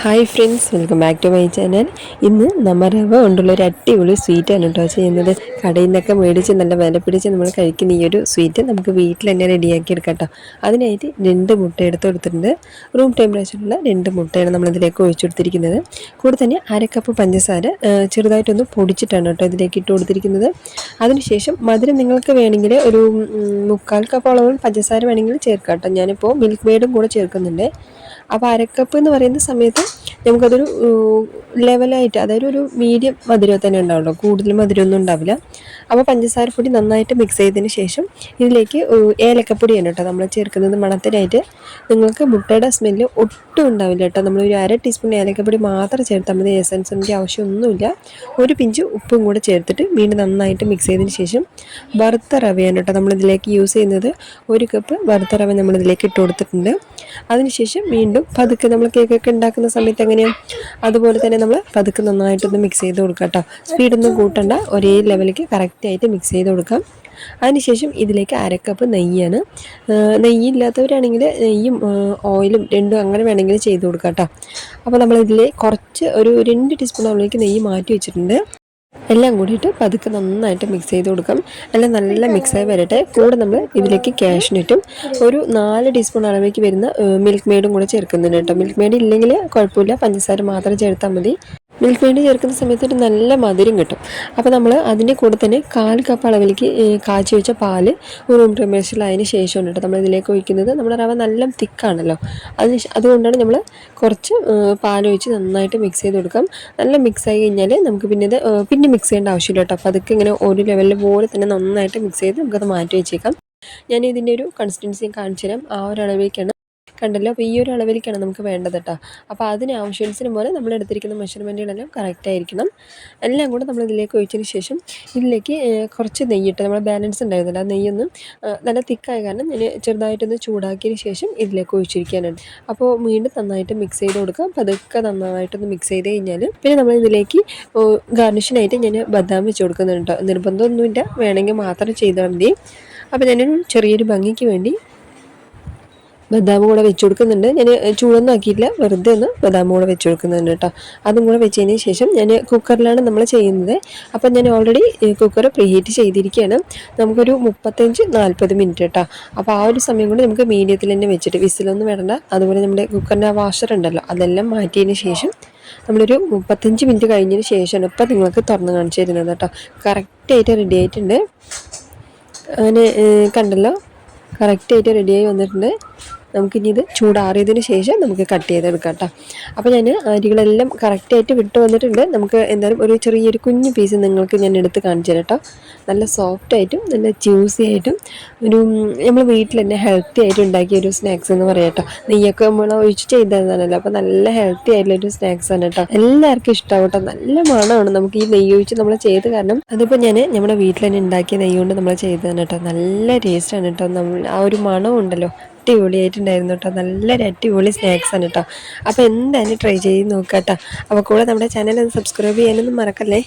Hi friends welcome back to my channel ഇന്ന് നമ്മൾ റവ കൊണ്ടുള്ള ഒരു അടിപൊളി സ്വീറ്റാണ് കേട്ടോ ചെയ്യുന്നത്. കടയിൽ നിന്നൊക്കെ മേടിച്ച് നല്ല വില പിടിച്ച് നമ്മൾ കഴിക്കുന്ന ഈ ഒരു സ്വീറ്റ് നമുക്ക് വീട്ടിൽ തന്നെ റെഡിയാക്കി എടുക്കാം കേട്ടോ അതിനായിട്ട് രണ്ട് മുട്ട എടുത്ത് കൊടുത്തിട്ടുണ്ട്. റൂം ടെമ്പറേച്ചറിലുള്ള രണ്ട് മുട്ടയാണ് നമ്മളിതിലേക്ക് ഒഴിച്ചു കൊടുത്തിരിക്കുന്നത്. കൂടെ തന്നെ അരക്കപ്പ് പഞ്ചസാര ചെറുതായിട്ടൊന്ന് പൊടിച്ചിട്ടാണ് കേട്ടോ ഇതിലേക്ക് ഇട്ട് കൊടുത്തിരിക്കുന്നത്. അതിനുശേഷം മധുരം നിങ്ങൾക്ക് വേണമെങ്കിൽ ഒരു മുക്കാൽ കപ്പോളവും പഞ്ചസാര വേണമെങ്കിൽ ചേർക്കാം കേട്ടോ ഞാനിപ്പോൾ മിൽക്ക് മെയ്ഡും കൂടെ ചേർക്കുന്നുണ്ട്. അപ്പോൾ അരക്കപ്പ് എന്ന് പറയുന്ന സമയത്ത് നമുക്കതൊരു ലെവലായിട്ട് അതായത് ഒരു മീഡിയം മധുരം തന്നെ ഉണ്ടാവുള്ളൂ കൂടുതൽ മധുരമൊന്നും ഉണ്ടാവില്ല. അപ്പോൾ പഞ്ചസാര പൊടി നന്നായിട്ട് മിക്സ് ചെയ്തതിന് ശേഷം ഇതിലേക്ക് ഏലക്കപ്പൊടിയാണ് കേട്ടോ നമ്മൾ ചേർക്കുന്നത് മണത്തിനായിട്ട്. നിങ്ങൾക്ക് മുട്ടയുടെ സ്മെല്ല് ഒട്ടും ഉണ്ടാവില്ല കേട്ടോ. നമ്മൾ ഒരു അര ടീസ്പൂൺ ഏലക്കപ്പൊടി മാത്രം ചേർത്താൽ മതി. എസൻസിന്റെ ആവശ്യമൊന്നുമില്ല. ഒരു പിഞ്ച് ഉപ്പും കൂടെ ചേർത്തിട്ട് വീണ്ടും നന്നായിട്ട് മിക്സ് ചെയ്തതിന് ശേഷം വറുത്ത റവയാണ് കേട്ടോ നമ്മളിതിലേക്ക് യൂസ് ചെയ്യുന്നത്. ഒരു കപ്പ് വറുത്ത റവ നമ്മളിതിലേക്ക് ഇട്ട് കൊടുത്തിട്ടുണ്ട്. അതിനുശേഷം വീണ്ടും പതുക്കെ നമ്മൾ കേക്കൊക്കെ ഉണ്ടാക്കുന്ന സമയത്ത് എങ്ങനെയാണ് അതുപോലെ തന്നെ നമ്മൾ പതുക്കെ നന്നായിട്ടൊന്ന് മിക്സ് ചെയ്ത് കൊടുക്കാം കേട്ടോ. സ്പീഡൊന്നും കൂട്ടണ്ട. ഒരേ ലെവലിലേക്ക് കറക്റ്റായിട്ട് മിക്സ് ചെയ്ത് കൊടുക്കാം. അതിനുശേഷം ഇതിലേക്ക് അരക്കപ്പ് നെയ്യാണ്. നെയ്യില്ലാത്തവരാണെങ്കിൽ നെയ്യും ഓയിലും രണ്ടും അങ്ങനെ വേണമെങ്കിൽ ചെയ്ത് കൊടുക്കാം കേട്ടോ. അപ്പോൾ നമ്മളിതിൽ കുറച്ച് ഒരു രണ്ട് ടീസ്പൂൺ നമ്മളിലേക്ക് നെയ്യ് മാറ്റി വെച്ചിട്ടുണ്ട്. എല്ലാം കൂടിയിട്ട് പതുക്കെ നന്നായിട്ട് മിക്സ് ചെയ്ത് കൊടുക്കാം. എല്ലാം നല്ല മിക്സായി വരട്ടെ. കൂടെ നമ്മൾ ഇതിലേക്ക് ക്യാഷിനിട്ടും ഒരു നാല് ടീസ്പൂൺ അളവിലേക്ക് വരുന്ന മിൽക്ക് മെയ്ഡും കൂടെ ചേർക്കുന്നുണ്ട് കേട്ടോ. മിൽക്ക് മെയ്ഡ് ഇല്ലെങ്കിൽ കുഴപ്പമില്ല. പഞ്ചസാര മാത്രം ചേർത്താൽ മതി. മിൽക്ക് മെയ്ഡ് ചേർക്കുന്ന സമയത്ത് ഒരു നല്ല മധുരം കിട്ടും. അപ്പോൾ നമ്മൾ അതിന്റെ കൂടെ തന്നെ കാൽ കപ്പ് അളവിലേക്ക് കാച്ചി വെച്ച പാൽ റൂം ടെമ്പറേച്ചറിലായതിന് ശേഷമാണ് കേട്ടോ നമ്മൾ ഇതിലേക്ക് ഒഴിക്കുന്നത്. നമ്മുടെ റവ നല്ല തിക്കാണല്ലോ. അതിന് അതുകൊണ്ടാണ് നമ്മൾ കുറച്ച് പാലൊഴിച്ച് നന്നായിട്ട് മിക്സ് ചെയ്ത് കൊടുക്കാം. നല്ല മിക്സ് ആയി കഴിഞ്ഞാൽ നമുക്ക് പിന്നെ ഇത് പിന്നെ മിക്സ് ചെയ്യേണ്ട ആവശ്യമില്ല കേട്ടോ. അപ്പോൾ അതൊക്കെ ഇങ്ങനെ ഒരു ലെവലിൽ പോലെ തന്നെ നന്നായിട്ട് മിക്സ് ചെയ്ത് നമുക്കത് മാറ്റി വെച്ചേക്കാം. ഞാൻ ഇതിന്റെ ഒരു കൺസിസ്റ്റൻസി കാണിച്ചു തരാം ആ ഒരു അളവിലേക്കാണ് കണ്ടല്ലോ. അപ്പോൾ ഈ ഒരു അളവിലേക്കാണ് നമുക്ക് വേണ്ടത് കേട്ടോ അപ്പോൾ അതിന് ആവശ്യത്തിന് പോലെ നമ്മൾ എടുത്തിരിക്കുന്ന മെഷർമെന്റുകളെല്ലാം കറക്റ്റായിരിക്കണം എല്ലാം കൂടെ നമ്മൾ ഇതിലേക്ക് ഒഴിച്ചതിന് ശേഷം ഇതിലേക്ക് കുറച്ച് നെയ്യിട്ട് നമ്മൾ ബാലൻസ് ഉണ്ടായിരുന്നില്ല. ആ നെയ്യൊന്ന് നല്ല തിക്കായ കാരണം ഞാൻ ചെറുതായിട്ടൊന്ന് ചൂടാക്കിയതിന് ശേഷം ഇതിലേക്ക് ഒഴിച്ചിരിക്കാനുണ്ട് അപ്പോൾ വീണ്ടും നന്നായിട്ട് മിക്സ് ചെയ്ത് കൊടുക്കുക. പതുക്കെ നന്നായിട്ടൊന്ന് മിക്സ് ചെയ്ത് കഴിഞ്ഞാൽ പിന്നെ നമ്മൾ ഇതിലേക്ക് ഗാർണിഷിനായിട്ട് ഞാൻ ബദാം വെച്ച് കൊടുക്കുന്നുണ്ട് നിർബന്ധമൊന്നുമില്ല. വേണമെങ്കിൽ മാത്രം ചെയ്താൽ മതി. അപ്പോൾ ഞാനൊരു ചെറിയൊരു ഭംഗിക്ക് വേണ്ടി ബദാം കൂടെ വെച്ച് കൊടുക്കുന്നുണ്ട്. ഞാൻ ചൂടൊന്നും ആക്കിയില്ല വെറുതെ ഒന്ന് ബദാം കൂടെ വെച്ച് കൊടുക്കുന്നുണ്ട് കേട്ടോ. അതും കൂടെ വെച്ചതിന് ശേഷം ഞാൻ കുക്കറിലാണ് നമ്മൾ ചെയ്യുന്നത്. അപ്പം ഞാൻ ഓൾറെഡി കുക്കർ പ്രീഹീറ്റ് ചെയ്തിരിക്കുകയാണ്. നമുക്കൊരു മുപ്പത്തഞ്ച് നാൽപ്പത് മിനിറ്റ് കേട്ടോ. അപ്പോൾ ആ ഒരു സമയം കൊണ്ട് നമുക്ക് മീഡിയത്തിൽ തന്നെ വെച്ചിട്ട് വിസിലൊന്നും വേണ്ട. അതുപോലെ നമ്മുടെ കുക്കറിന്റെ വാഷർ ഉണ്ടല്ലോ അതെല്ലാം മാറ്റിയതിന് ശേഷം നമ്മളൊരു മുപ്പത്തഞ്ച് മിനിറ്റ് കഴിഞ്ഞതിന് ശേഷമാണ് ഇപ്പം നിങ്ങൾക്ക് തുറന്ന് കാണിച്ചു തരുന്നത് കേട്ടോ. കറക്റ്റായിട്ട് റെഡി ആയിട്ടുണ്ട്. അങ്ങനെ കണ്ടല്ലോ? കറക്റ്റായിട്ട് റെഡിയായി വന്നിട്ടുണ്ട്. നമുക്കിനി ഇത് ചൂടാറിയതിന് ശേഷം നമുക്ക് കട്ട് ചെയ്തെടുക്കാം കേട്ടോ അപ്പോൾ ഞാൻ അരികളെല്ലാം കറക്റ്റായിട്ട് വിട്ട് വന്നിട്ടുണ്ട്. നമുക്ക് എന്തായാലും ഒരു ചെറിയൊരു കുഞ്ഞു പീസ് നിങ്ങൾക്ക് ഞാൻ എടുത്ത് കാണിച്ചു തരാം കേട്ടോ നല്ല സോഫ്റ്റ് ആയിട്ടും നല്ല ജ്യൂസി ആയിട്ടും ഒരു നമ്മൾ വീട്ടിൽ തന്നെ ഹെൽത്തി ആയിട്ട് ഉണ്ടാക്കിയ ഒരു സ്നാക്സ് എന്ന് പറയാം കേട്ടോ നെയ്യൊക്കെ നമ്മൾ ഒഴിച്ച് ചെയ്തതാണല്ലോ. അപ്പോൾ നല്ല ഹെൽത്തി ആയിട്ടുള്ള ഒരു സ്നാക്സ് ആണ് കേട്ടോ എല്ലാവർക്കും ഇഷ്ടമാവും കേട്ടോ നല്ല മണമാണ് നമുക്ക് ഈ നെയ്യ് ഒഴിച്ച് നമ്മൾ ചെയ്ത് കാരണം അതിപ്പോൾ ഞാൻ നമ്മുടെ വീട്ടിൽ തന്നെ ഉണ്ടാക്കിയ നെയ്യ് കൊണ്ട് നമ്മൾ ചെയ്തതാണ് കേട്ടോ നല്ല ടേസ്റ്റാണ് കേട്ടോ നമ്മൾ ആ ഒരു മണം ഉണ്ടല്ലോ. അടിപൊളിയായിട്ടുണ്ടായിരുന്നു കേട്ടോ. നല്ലൊരു അടിപൊളി ആണ് കേട്ടോ. അപ്പോൾ എന്തായാലും ട്രൈ ചെയ്ത് നോക്കാം കേട്ടോ. അപ്പോൾ കൂടെ നമ്മുടെ ചാനൽ ഒന്ന് സബ്സ്ക്രൈബ് ചെയ്യാനൊന്നും മറക്കല്ലേ?